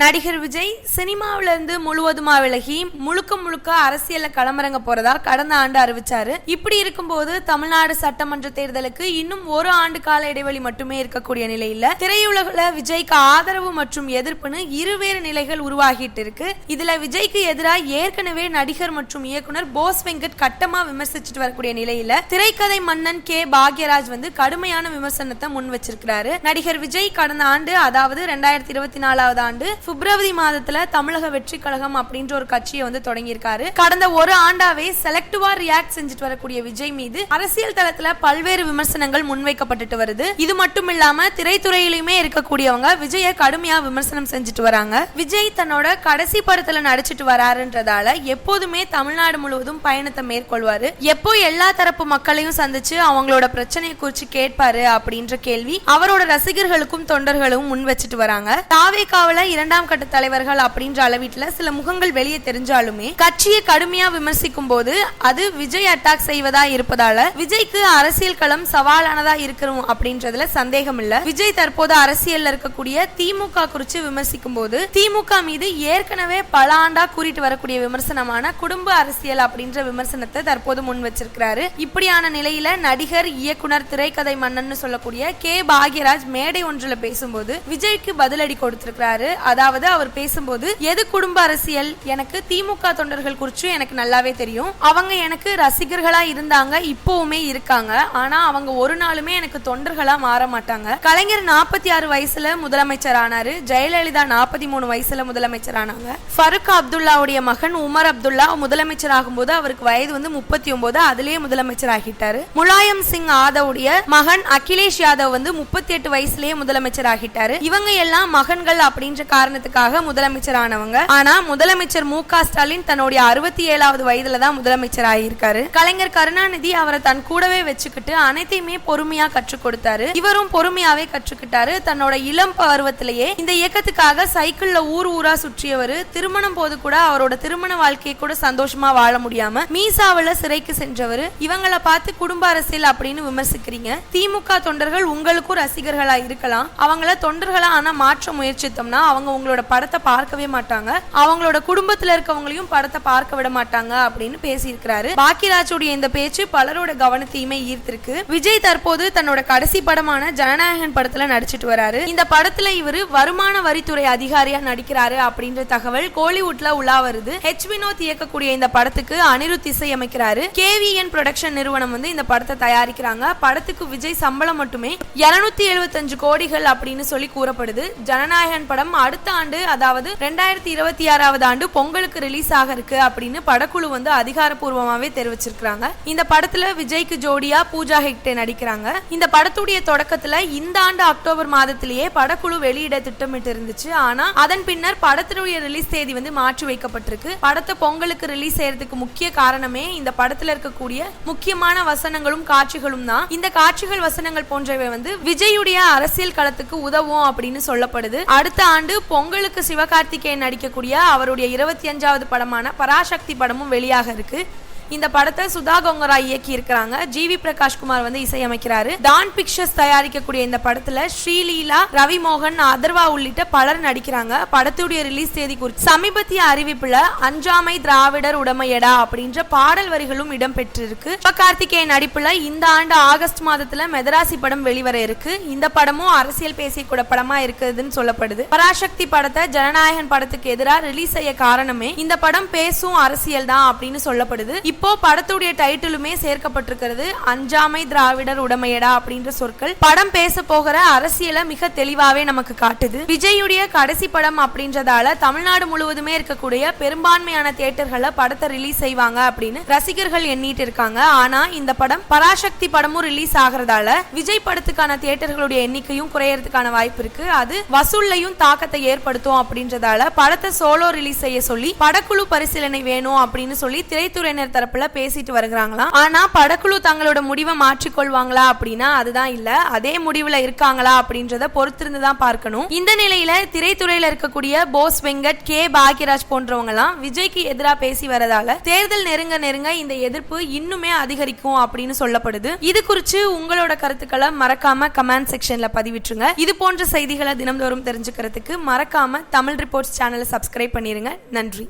நடிகர் விஜய் சினிமாவிலேருந்து முழுவதுமா விலகி முழுக்க முழுக்க அரசியலில் களமிறங்க போறதா கடந்த ஆண்டு அறிவிச்சாரு. இப்படி இருக்கும்போது தமிழ்நாடு சட்டமன்ற தேர்தலுக்கு இன்னும் ஒரு ஆண்டு கால இடைவெளி மட்டுமே இருக்கக்கூடிய நிலையில திரையுலகில் விஜய்க்கு ஆதரவு மற்றும் எதிர்ப்புன்னு இருவேறு நிலைகள் உருவாகிட்டு இருக்கு. இதுல விஜய்க்கு எதிராக ஏற்கனவே நடிகர் மற்றும் இயக்குனர் போஸ் வெங்கட் கட்டமா விமர்சிச்சுட்டு வரக்கூடிய நிலையில திரைக்கதை மன்னன் கே பாக்யராஜ் வந்து கடுமையான விமர்சனத்தை முன் வச்சிருக்கிறாரு நடிகர் விஜய் கடந்த ஆண்டு அதாவது ரெண்டாயிரத்தி இருபத்தி நாலாவது ஆண்டு பிப்ரவரி மாதத்துல தமிழக வெற்றி கழகம் அப்படின்ற ஒரு கட்சியை வந்து தொடங்கியிருக்காரு. கடந்த ஒரு ஆண்டாவே செலக்டிவா ரியாக்ட் செஞ்சுட்டு வரக்கூடிய விஜய் மீது அரசியல் தளத்துல பல்வேறு விமர்சனங்கள் முன்வைக்கப்பட்டுட்டு வருது. இது மட்டும் இல்லாம திரைத்துறையிலுமே இருக்கக்கூடியவங்க விஜய கடுமையா விமர்சனம் செஞ்சுட்டு வராங்க. விஜய் தன்னோட கடைசி படத்துல நடிச்சிட்டு வராருன்றதால எப்போதுமே தமிழ்நாடு முழுவதும் பயணத்தை மேற்கொள்வாரு. எப்போ எல்லா தரப்பு மக்களையும் சந்திச்சு அவங்களோட பிரச்சனையை குறிச்சு கேட்பாரு அப்படின்ற கேள்வி அவரோட ரசிகர்களுக்கும் தொண்டர்களும் முன் வச்சுட்டு வராங்க. இரண்டாம் இரண்டாம் கட்ட தலைவர்கள் அப்படின்ற அளவீட்டுல சில முகங்கள் வெளியே தெரிஞ்சாலுமே கட்சியை கடுமையா விமர்சிக்கும் போது அது விஜய் அட்டாக் செய்வதா இருப்பதால விஜய்க்கு அரசியல் களம் சவாலானதா இருக்கிறோம் அப்படின்றதுல சந்தேகம் இல்ல. விஜய் தற்போது அரசியல்ல இருக்கக்கூடிய திமுக குறிச்சு விமர்சிக்கும் போது திமுக மீது ஏற்கனவே பல ஆண்டா கூறிட்டு வரக்கூடிய விமர்சனமான குடும்ப அரசியல் அப்படின்ற விமர்சனத்தை தற்போது முன் வச்சிருக்கிறாரு. இப்படியான நிலையில நடிகர் இயக்குனர் திரைக்கதை மன்னன் சொல்லக்கூடிய கே. பாக்யராஜ் மேடை ஒன்றுல பேசும்போது விஜய்க்கு பதிலடி கொடுத்திருக்கிறாரு. அதாவது அவர் பேசும்போது எது குடும்ப அரசியல்? எனக்கு திமுக தொண்டர்கள் குறிச்சும் எனக்கு நல்லாவே தெரியும். அவங்க எனக்கு ரசிகர்களா இருந்தாங்க இப்பவுமே இருக்காங்க. ஆனா அவங்க ஒரு நாளுமே எனக்கு தொண்டர்களா மாற மாட்டாங்க. கலைஞர் நாற்பத்தி ஆறு வயசுல முதலமைச்சர் ஆனாரு ஜெயலலிதா நாற்பத்தி மூணு வயசுல முதலமைச்சர் ஆனாங்க ஃபருக் அப்துல்லாவுடைய மகன் உமர் அப்துல்லா முதலமைச்சர் ஆகும்போது அவருக்கு வயது வந்து முப்பத்தி ஒன்பது அதுலயே முதலமைச்சர் ஆகிட்டாரு. முலாயம் சிங் ஆதவுடைய மகன் அகிலேஷ் யாதவ் வந்து முப்பத்தி எட்டு வயசுலயே முதலமைச்சர் ஆகிட்டாரு. இவங்க எல்லாம் மகன்கள் அப்படின்ற காரணத்துக்காக முதலமைச்சர் ஆனவங்க ஆனா முதலமைச்சர் மு க ஸ்டாலின் தன்னுடைய அறுபத்தி ஏழாவது வயதுல தான் முதலமைச்சர் ஆகியிருக்காரு கலைஞர் கருணாநிதி அவரை தன் கூடவே வச்சுக்கிட்டு அனைத்தையுமே பொறுமையா கற்றுக் கொடுத்தாரு. இவரும் பொறுமையாவே கற்றுக்கிட்டாரு. தன்னோட இளம் பருவத்திலேயே இந்த இயக்கத்துக்காக சைக்கிள்ல ஊர் ஊரா சுற்றியவர். திருமணம் போது கூட அவரோட திருமண வாழ்க்கையை கூட சந்தோஷமா வாழ முடியாம மீசாவுல சிறைக்கு சென்றவர். இவங்களை பார்த்து குடும்ப அரசியல் அப்படின்னு விமர்சிக்கிறீங்க. திமுக தொண்டர்கள் உங்களுக்கும் ரசிகர்களா இருக்கலாம். அவங்கள தொண்டர்களா ஆனா மாற்ற முயற்சித்தோம்னா அவங்க உங்களோட படத்தை பார்க்கவே மாட்டாங்க. அவங்களோட குடும்பத்துல இருக்கவங்களையும் படத்தை பார்க்க விட மாட்டாங்க அப்படின்னு பேசியிருக்கிறாரு. பாக்கியராஜுடைய இந்த பேச்சு பலரோட கவனத்தையுமே ஈர்த்திருக்கு. விஜய் தற்போது தன்னோட கடைசி படமான ஜனநாயகன் படத்துல நடிச்சிட்டு வராரு. இந்த படத்துல இவரு வருமான வரித்துறை அதிகாரியா நடிக்கிறாரு அப்படின்ற தகவல் கோலிவுட்ல உலா வருது. ஹெச் வினோத் இயக்கக்கூடிய இந்த படத்துக்கு அனிருத் இசையமைக்கிறாரு கேவிஎன் ப்ரொடக்ஷன் நிறுவனம் வந்து இந்த படத்தை தயாரிக்கிறாங்க. படத்துக்கு விஜய் சம்பளம் மட்டுமே இருநூத்தி எழுபத்தஞ்சு கோடிகள் அப்படின்னு சொல்லி கூறப்படுது. ஜனநாயகன் படம் அடுத்த ஆண்டு அதாவது ரெண்டாயிரத்தி இருபத்தி ஆறாவது ஆண்டு பொங்கலுக்கு ரிலீஸ் ஆக இருக்கு அப்படின்னு படக்குழு வந்து அதிகாரப்பூர்வமாவே தெரிவிச்சிருக்காங்க இந்த படத்துல விஜய்க்கு ஜோடியா பூஜா ஹெக்டே நடிக்கிறாங்க. இந்த படத்துடைய தொடக்கத்துல இந்த ஆண்டு அக்டோபர் மாதத்திலேயே படக்குழு வெளியிட திட்டமிட்டு இருந்துச்சு. ஆனா அதன் பின்னர் படத்தினுடைய ரிலீஸ் தேதி வந்து மாற்றி வைக்கப்பட்டிருக்கு. படத்தை பொங்கலுக்கு ரிலீஸ் செய்யறதுக்கு முக்கிய காரணமே இந்த படத்துல இருக்கக்கூடிய முக்கியமான வசனங்களும் காட்சிகளும் தான். இந்த காட்சிகள் வசனங்கள் போன்றவை வந்து விஜயுடைய அரசியல் களத்துக்கு உதவும் அப்படின்னு சொல்லப்படுது. அடுத்த ஆண்டு பொங்கல் பொங்கலுக்கு சிவகார்த்திகேயன் நடிக்கக்கூடிய அவருடைய இருபத்தி அஞ்சாவது படமான பராசக்தி படமும் வெளியாக இருக்கு. இந்த படத்தை சுதா கொங்கரா இயக்கி இருக்கிறாங்க ஜி வி பிரகாஷ் குமார் வந்து இசையமைக்கிறாரு. டான் பிக்சர்ஸ் தயாரிக்கக்கூடிய இந்த படத்துல ஸ்ரீலீலா ரவி மோகன் அதர்வா உள்ளிட்ட பலர் நடிக்கிறாங்க. படத்துடைய ரிலீஸ் தேதி குறித்து சமீபத்திய அறிவிப்புல அஞ்சாமை திராவிடர் உடமையடா அப்படின்ற பாடல் வரிகளும் இடம்பெற்றிருக்கு. சிவகார்த்திகேயன் நடிப்புல இந்த ஆண்டு ஆகஸ்ட் மாதத்துல மெதராசி படம் வெளிவர இருக்கு. இந்த படமும் அரசியல் பேசிய கூட படமா இருக்குதுன்னு சொல்லப்படுது. பராசக்தி படத்தை ஜனநாயகன் படத்துக்கு எதிராக ரிலீஸ் செய்ய காரணமே இந்த படம் பேசும் அரசியல் தான் அப்படின்னு சொல்லப்படுது. இப்போ படத்துடைய டைட்டிலுமே சேர்க்கப்பட்டிருக்கிறது அஞ்சாமை திராவிடர் உடமையடா அப்படின்ற சொற்கள். படம் பேச போகிற அரசியலை மிக தெளிவாவே நமக்கு காட்டுது. விஜயுடைய கடைசி படம் அப்படின்றதால தமிழ்நாடு முழுவதுமே இருக்கக்கூடிய பெரும்பான்மையான தியேட்டர்களை படத்தை ரிலீஸ் செய்வாங்க அப்படின்னு ரசிகர்கள் எண்ணிட்டு இருக்காங்க. ஆனா இந்த படம் பராசக்தி படமும் ரிலீஸ் ஆகிறதால விஜய் படத்துக்கான தியேட்டர்களுடைய எண்ணிக்கையும் குறையறதுக்கான வாய்ப்பு இருக்கு. அது வசூல்லையும் தாக்கத்தை ஏற்படுத்தும் அப்படின்றதால படத்தை சோலோ ரிலீஸ் செய்ய சொல்லி படக்குழு பரிசீலனை வேணும் அப்படின்னு சொல்லி திரைத்துறையினர் தரப்பு தரப்புல பேசிட்டு வருகிறாங்களாம். ஆனா படக்குழு தங்களோட முடிவை மாற்றிக்கொள்வாங்களா அப்படின்னா அதுதான் இல்ல. அதே முடிவுல இருக்காங்களா அப்படின்றத பொறுத்திருந்து தான் பார்க்கணும். இந்த நிலையில திரைத்துறையில இருக்கக்கூடிய போஸ் வெங்கட் கே. பாக்யராஜ் போன்றவங்க எல்லாம் விஜய்க்கு எதிராக பேசி வரதால தேர்தல் நெருங்க நெருங்க இந்த எதிர்ப்பு இன்னுமே அதிகரிக்கும் அப்படின்னு சொல்லப்படுது. இது குறித்து உங்களோட கருத்துக்களை மறக்காம கமெண்ட் செக்ஷன்ல பதிவிட்டுருங்க. இது போன்ற செய்திகளை தினம்தோறும் தெரிஞ்சுக்கிறதுக்கு மறக்காம தமிழ் ரிப்போர்ட்ஸ் சேனலை சப்ஸ்கிரைப் பண்ணிருங்க. நன்றி.